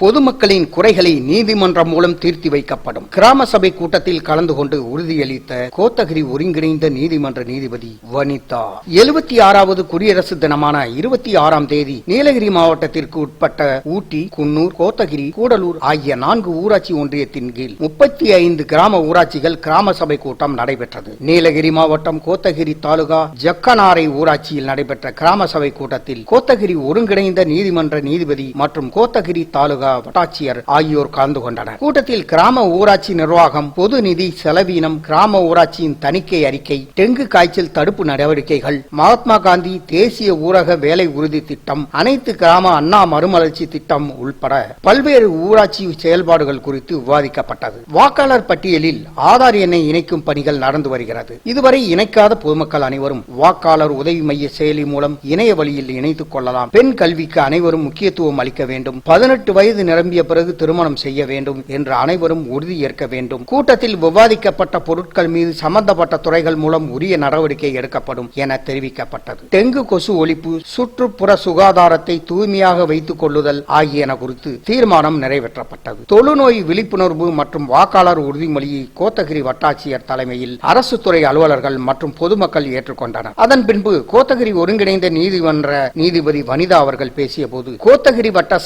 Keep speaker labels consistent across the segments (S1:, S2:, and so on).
S1: பொதுமக்களின் குறைகளை நீதிமன்றம் மூலம் தீர்த்தி வைக்கப்படும். கிராம சபை கூட்டத்தில் கலந்து கொண்டு உறுதியளித்த கோத்தகிரி ஒருங்கிணைந்த நீதிமன்ற நீதிபதி வனிதா. எழுபத்தி ஆறாவது குடியரசு தினமான இருபத்தி ஆறாம் தேதி நீலகிரி மாவட்டத்திற்கு உட்பட்ட ஊட்டி குன்னூர் கோத்தகிரி கூடலூர் ஆகிய நான்கு ஊராட்சி ஒன்றியத்தின் கீழ் முப்பத்தி ஐந்து கிராம ஊராட்சிகள் கிராம சபை கூட்டம் நடைபெற்றது. நீலகிரி மாவட்டம் கோத்தகிரி தாலுகா ஜக்கனாரை ஊராட்சியில் நடைபெற்ற கிராம சபை கூட்டத்தில் கோத்தகிரி ஒருங்கிணைந்த நீதிமன்ற நீதிபதி மற்றும் கோத்தகிரி தாலுகா வட்டாட்சியர் ஆகியோர் கலந்து கொண்டனர். கூட்டத்தில் கிராம ஊராட்சி நிர்வாகம் பொது நிதி செலவீனம் கிராம ஊராட்சியின் தணிக்கை அறிக்கை டெங்கு காய்ச்சல் தடுப்பு நடவடிக்கைகள் மகாத்மா காந்தி தேசிய ஊரக வேலை உறுதி திட்டம் அனைத்து கிராம அண்ணா மறுமலர்ச்சி திட்டம் உள்பட பல்வேறு ஊராட்சி செயல்பாடுகள் குறித்து விவாதிக்கப்பட்டது. வாக்காளர் பட்டியலில் ஆதார் எண்ணை இணைக்கும் பணிகள் நடந்து வருகிறது. இதுவரை இணைக்காத பொதுமக்கள் அனைவரும் வாக்காளர் உதவி மைய செயலி மூலம் இணைய வழியில் இணைத்துக் கொள்ளலாம். பெண் கல்விக்கு அனைவரும் முக்கியத்துவம் அளிக்க வேண்டும். பதினெட்டு வயது நிரம்பிய பிறகு திருமணம் செய்ய வேண்டும் என்று அனைவரும் உறுதி ஏற்க வேண்டும். கூட்டத்தில் விவாதிக்கப்பட்ட பொருட்கள் மீது சம்பந்தப்பட்ட துறைகள் மூலம் உரிய நடவடிக்கை எடுக்கப்படும் என தெரிவிக்கப்பட்டது. டெங்கு கொசு ஒழிப்பு சுற்றுப்புற சுகாதாரத்தை தூய்மையாக வைத்துக் கொள்ளுதல் ஆகியன குறித்து தீர்மானம் நிறைவேற்றப்பட்டது. தொழுநோய் விழிப்புணர்வு மற்றும் வாக்காளர் உறுதிமொழியை கோத்தகிரி வட்டாட்சியர் தலைமையில் அரசு துறை அலுவலர்கள் மற்றும் பொதுமக்கள் ஏற்றுக்கொண்டனர். அதன் பின்பு கோத்தகிரி ஒருங்கிணைந்த நீதிமன்ற நீதிபதி வனிதா அவர்கள் பேசிய போது கோத்தகிரி வட்ட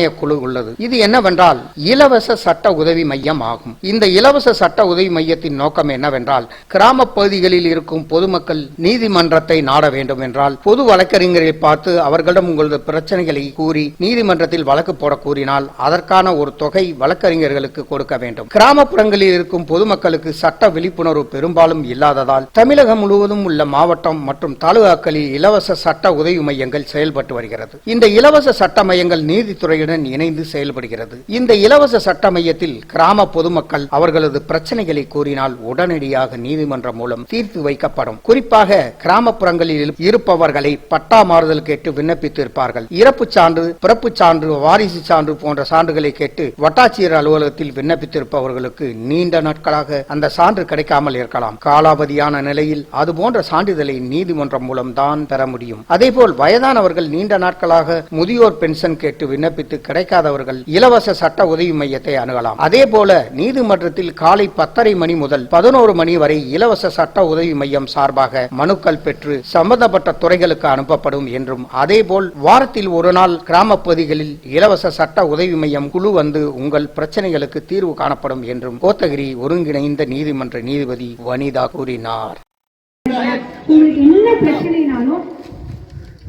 S1: ஆணைய குழு உள்ளது. இது என்னவென்றால் இலவச சட்ட உதவி மையம் ஆகும். இந்த இலவச சட்ட உதவி மையத்தின் நோக்கம் என்னவென்றால் கிராம பகுதிகளில் இருக்கும் பொதுமக்கள் நீதிமன்றத்தை நாட வேண்டும் என்றால் பொது வழக்கறிஞரை பார்த்து அவர்களிடம் உங்களது பிரச்சனைகளை கூறி நீதிமன்றத்தில் வழக்கு போட கூறினால் அதற்கான ஒரு தொகை வழக்கறிஞர்களுக்கு கொடுக்க வேண்டும். கிராமப்புறங்களில் இருக்கும் பொதுமக்களுக்கு சட்ட விழிப்புணர்வு பெரும்பாலும் இல்லாததால் தமிழகம் முழுவதும் உள்ள மாவட்டம் மற்றும் தாலுகாக்களில் இலவச சட்ட உதவி மையங்கள் செயல்பட்டு வருகிறது. இந்த இலவச சட்ட மையங்கள் அரசுடன் இணைந்து செயல்படுகிறது. இந்த இலவச சட்ட மையத்தில் கிராம பொதுமக்கள் அவர்களது பிரச்சனைகளை கூறினால் உடனடியாக நீதிமன்றம் மூலம் தீர்த்து வைக்கப்படும். குறிப்பாக கிராமப்புறங்களில் இருப்பவர்களை பட்டா மாறுதல் கேட்டு விண்ணப்பித்து இருப்பார்கள் இறப்பு சான்று பிறப்பு சான்று வாரிசு சான்று போன்ற சான்றுகளை கேட்டு வட்டாட்சியர் அலுவலகத்தில் விண்ணப்பித்திருப்பவர்களுக்கு நீண்ட நாட்களாக அந்த சான்று கிடைக்காமல் இருக்கலாம். காலாவதியான நிலையில் அதுபோன்ற சான்றிதழை நீதிமன்றம் மூலம் தான் பெற முடியும். அதேபோல் வயதானவர்கள் நீண்ட நாட்களாக முதியோர் பென்ஷன் கேட்டு விண்ணப்பித்து கிடைக்காதவர்கள் இலவச சட்ட உதவி மையத்தை அணுகலாம். அதே போல நீதிமன்றத்தில் காலை பத்தரை மணி முதல் பதினோரு மணி வரை இலவச சட்ட உதவி மையம் சார்பாக மனுக்கள் பெற்று சம்பந்தப்பட்ட துறைகளுக்கு அனுப்பப்படும் என்றும் அதேபோல் வாரத்தில் ஒரு நாள் கிராம பகுதிகளில் இலவச சட்ட உதவி மையம் குழு வந்து உங்கள் பிரச்சனைகளுக்கு தீர்வு காணப்படும் என்றும் கோத்தகிரி ஒருங்கிணைந்த நீதிமன்ற நீதிபதி வனிதா கூறினார்.
S2: உங்களுக்கு என்ன பிரச்சனைனாலும்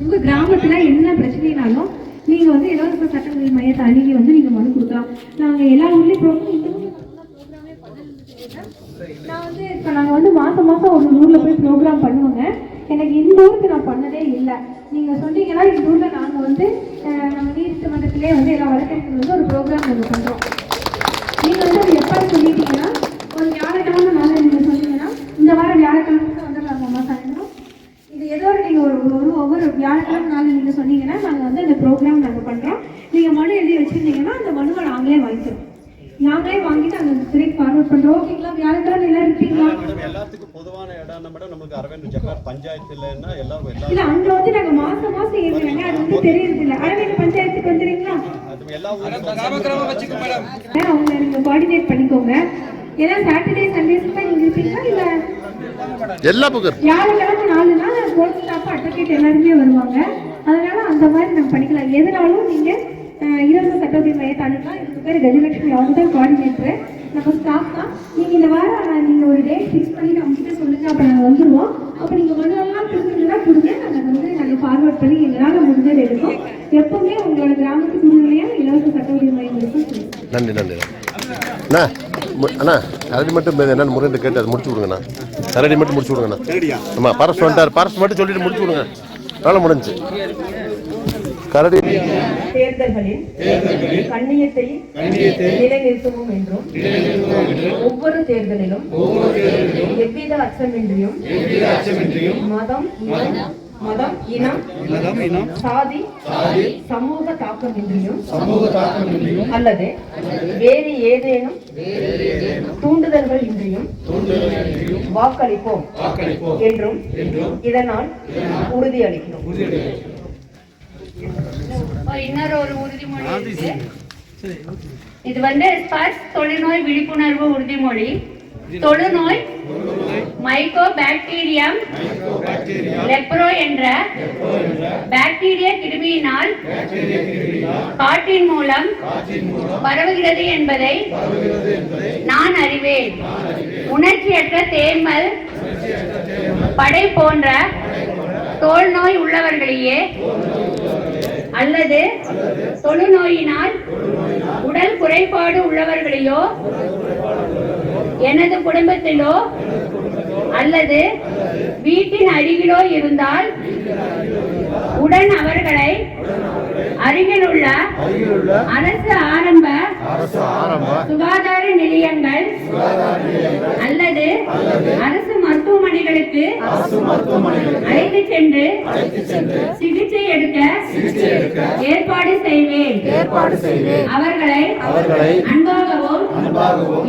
S2: உங்க கிராமத்துல என்ன பிரச்சனைனாலும் நீங்க வந்து இலவச சட்டங்கள் மையத்தை அணுகி வந்து நீங்க மனு கொடுக்கலாம். நாங்க எல்லா ஊர்லயும் ப்ரோக்ராமே நான் வந்து இப்போ நாங்கள் வந்து மாசம் மாசம் ஒரு ஊர்ல போய் ப்ரோக்ராம் பண்ணுவோங்க. எனக்கு இந்த ஊருக்கு நான் பண்ணதே இல்லை. நீங்க சொன்னீங்கன்னா இந்த ஊர்ல நாங்க வந்து நம்ம நீதிமன்றத்திலே வந்து எல்லா வழக்கறிஞர்கள் வந்து ஒரு ப்ரோக்ராம் நாங்கள் பண்றோம் நீங்க வந்து அது எப்போ சொல்லிட்டீங்கன்னா ஒரு வியாழக்கிழமை நாளை நீங்க சொன்னீங்கன்னா இந்த வாரம் வியாழக்கிழமைக்கு வந்துடலாம் அம்மா சாயந்தரம் இது ஏதோ ஒரு நீங்க ஒரு ஒரு ஒவ்வொரு வியாழக்கிழமை நாள் நீங்க சொன்னீங்கன்னா நாங்க வந்து அந்த ப்ரோக்ராம் நாங்க பண்றோம் நீங்க மனு எழுதி வச்சிருந்தீங்கன்னா அந்த மனுவை நாங்களே வாங்கிக்கிறோம். நாங்களே வாங்கிட்டு அந்த துறைக்கு ஃபார்வர்ட் பண்றோம். ஓகேங்களா வியாழக்கிழமை எல்லாம் இருப்பீங்களா
S3: மேடம் எல்லாத்துக்கும் பொதுவான இடம்னா மேடம் நமக்கு அரவிந்த் ஜக்கார் பஞ்சாயத்துலன்னா எல்லாரும்
S2: இல்ல அங்க வந்து நாங்க மாசம் மாசம் ஏறுறாங்க அது வந்து தெரியறது இல்ல அரவிந்த் பஞ்சாயத்துக்கு வந்துறீங்களா?
S3: அது எல்லா ஊரும்
S2: அவங்க நீங்க கோஆர்டினேட் பண்ணிக்கோங்க. ஏன்னா சாட்டர்டே சண்டேஸ் தான் நீங்க இருப்பீங்களா? இல்ல
S4: எல்லா பக்கம்
S2: வியாழக்கிழமை நாலு நாள் கோர்ட் ஸ்டாஃப் அட்வொகேட் எல்லாருமே வருவாங்க. அந்த மாதிரி நம்ம பண்ணிக்கலாம். எதுனாலும் நீங்க அஹ், இலவச சட்டோதவி மையத்தை அணுகலாம். இதுக்கு பேர் கஜலட்சுமி அவங்க தான் கோஆர்டினேட்டர் நம்ம ஸ்டாஃப் தான். நீங்க இந்த வாரம் அஹ், நீங்க ஒரு டேட் ஃபிக்ஸ் பண்ணி நம்ம கிட்ட சொல்லுங்க. அப்ப நாங்க வந்துருவோம். அப்ப நீங்க மனுவெல்லாம் கொடுக்குறீங்கன்னா கொடுங்க நாங்க வந்து நாங்க ஃபார்வர்ட் பண்ணி எங்களால முடிஞ்சது எடுப்போம். எப்பவுமே உங்களோட கிராமத்துக்கு உண்மையா இலவச சட்டோதவி மையம் இருக்கும்.
S4: நன்றி நன்றி அண்ணா மு- அண்ணா கரடி மட்டும் என்னன்னு முறையில் கேட்டு அதை முடிச்சு விடுங்கண்ணா. கரடி மட்டும் முடிச்சு விடுங்கண்ணா. ஆமாம் பரஸ் வந்துட்டார் பரஸ் மட்டும் சொல்லிட்டு முடிச்சு விடுங்க. வேலை முடிஞ்சு. கரடி.
S5: தேர்தல்களில் கண்ணியத்தை நிலைநிறுத்தவும் என்றும் ஒவ்வொரு தேர்தலிலும் எவ்வித அச்சமின்றியும் மதம் மதம் இனம் சாதி சமூக தாக்கமின்றியும் அல்லது வேறு ஏதேனும் தூண்டுதல்கள் இன்றியும் வாக்களிப்போம் என்றும் இதனால் உறுதியளிக்கிறோம்.
S6: இன்னொரு ஒரு உறுதிமொழி இது வந்து ஸ்பர்ஸ் தொழுநோய் விழிப்புணர்வு உறுதிமொழி. தொழுநோய் மைக்கோ பாக்டீரியம் லெப்ரோ என்ற பாக்டீரிய கிருமியினால் காற்றின் மூலம் பரவுகிறது என்பதை நான் அறிவேன். உணர்ச்சியற்ற தேமல் படை போன்ற தோல் நோய் உள்ளவர்களையே அல்லது தொழுநோயினால் உடல் குறைபாடு உள்ளவர்களையோ எனது குடும்பத்திலோ அல்லது வீட்டின் அருகிலோ இருந்தால் உடன் அவர்களை அருகிலுள்ள அரசு ஆரம்ப சுகாதார நிலையங்கள் அல்லது அரசு மருத்துவமனைகளுக்கு அழைத்து சென்று சிகிச்சை எடுக்க ஏற்பாடு செய்வேன். அவர்களை அன்பாகவும்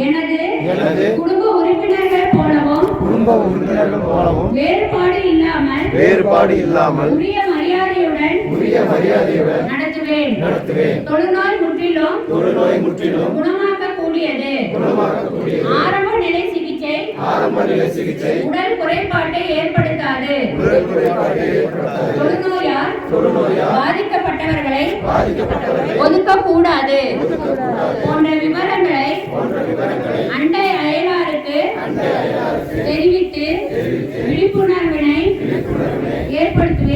S6: எனது குடும்ப உறுப்பினர்கள் போலவும்
S7: குடும்ப உறுப்பினர்கள் போலவும்
S6: வேறுபாடு இல்லாமல்
S7: வேறுபாடு இல்லாமல்
S6: உரிய மரியாதையுடன்
S7: உரிய மரியாதையுடன்
S6: நடத்துவேன்.
S7: நடத்துவேன்.
S6: தொழுநோய் முற்றிலும்
S7: தொழுநோய் முற்றிலும்
S6: குணமாக்கக்கூடியது ஆரம்ப நிலை சிகிச்சை
S7: ஆரம்ப நிலை சிகிச்சை.
S6: உடல் குறைபாட்டை ஏற்படுத்தாது.
S7: உடல் குறைபாட்டை ஏற்படுத்தாது.
S6: தொழுநோயால் பாதிக்கப்பட்டவர்களை
S7: பாதிக்கப்பட்டவர்களை
S6: ஒதுக்கக்கூடாது. போன்ற விவரங்களை அண்டை அயலாருக்கு தெரிவித்து விழிப்புணர்வினை ஏற்படுத்த